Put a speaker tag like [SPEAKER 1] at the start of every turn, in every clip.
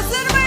[SPEAKER 1] Hazır mı?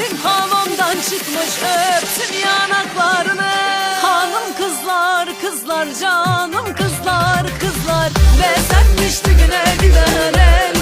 [SPEAKER 1] Ellerin hamamdan çıkmış öptüm yanaklarını. Hanım kızlar kızlar canım kızlar kızlar. Bezenmişti güne gülen el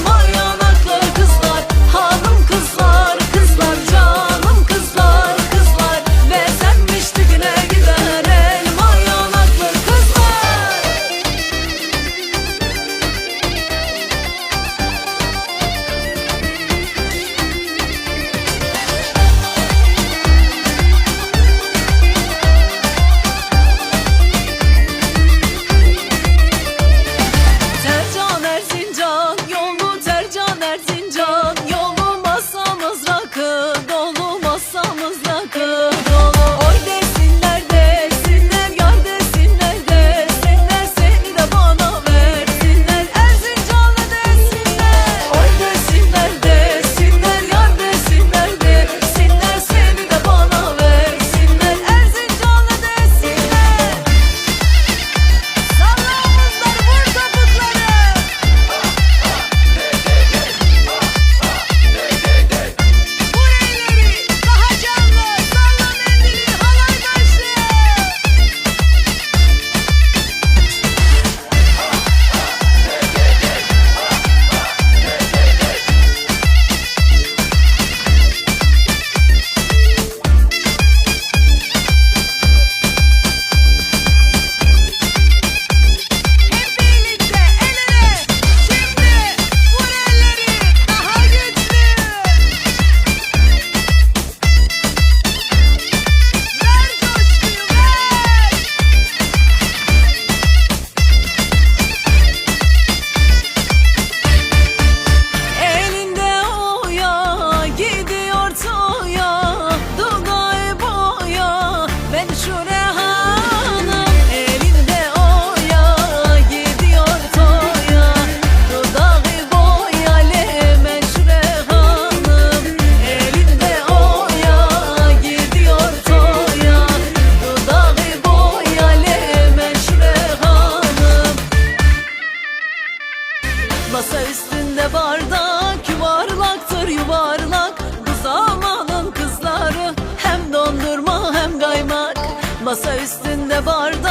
[SPEAKER 1] üstünde bardak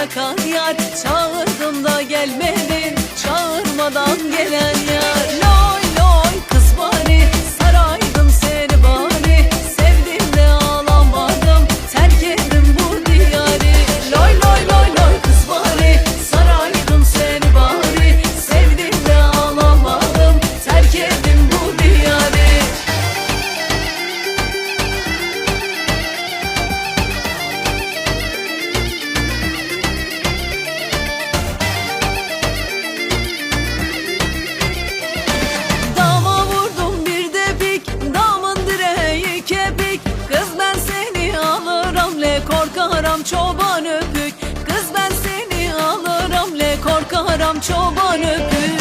[SPEAKER 1] yakan yar. Çağırdım da gelmedin Çağırmadan gelen çoban öpük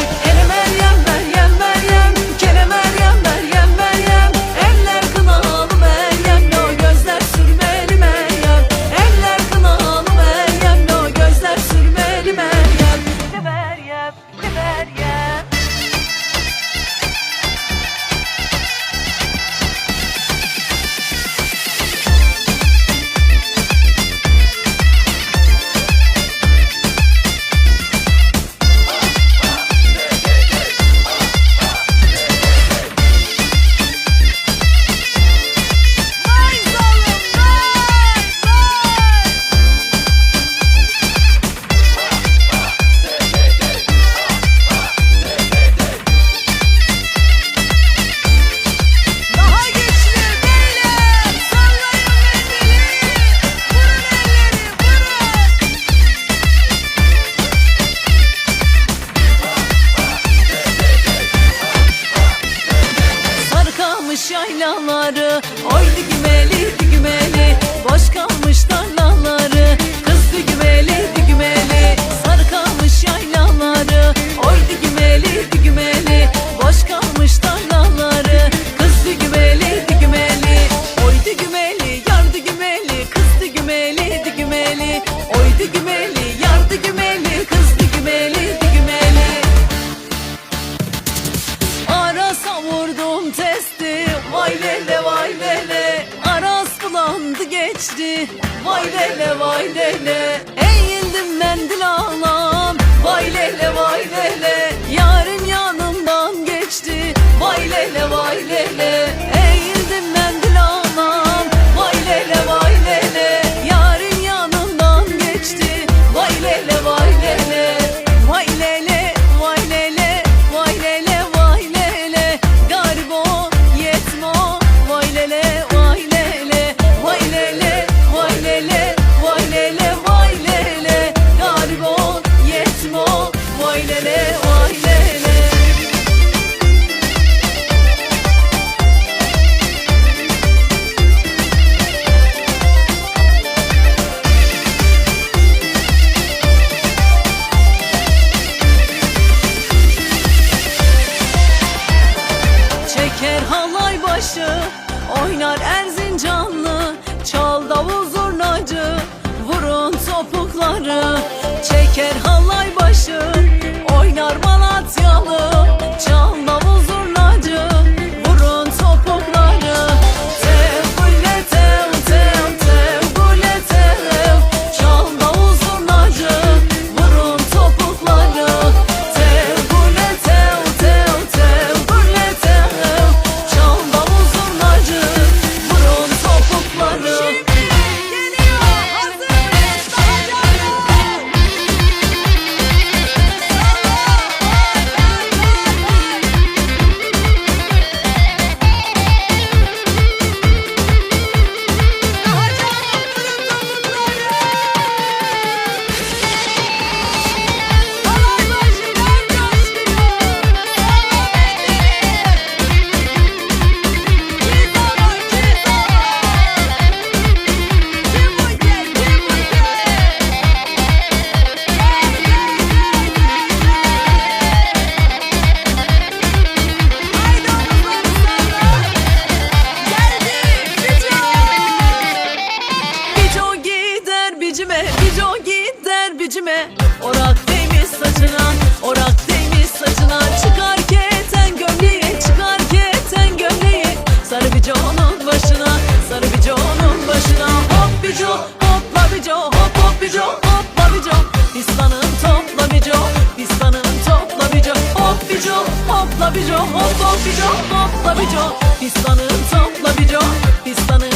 [SPEAKER 1] gülme Orak değmiş saçına Orak değmiş saçına Çıkar keten gömleği Çıkar keten gömleği Sarı bir onun başına Sarı bir onun başına. Hop bir co Hop la bir co Hop hop bir co Hop la bir co Pistanım topla bir co Pistanım topla bir co Hop bir co Hop la bir co Hop hop bir co Hop la bir co Pistanım topla bir co Pistanım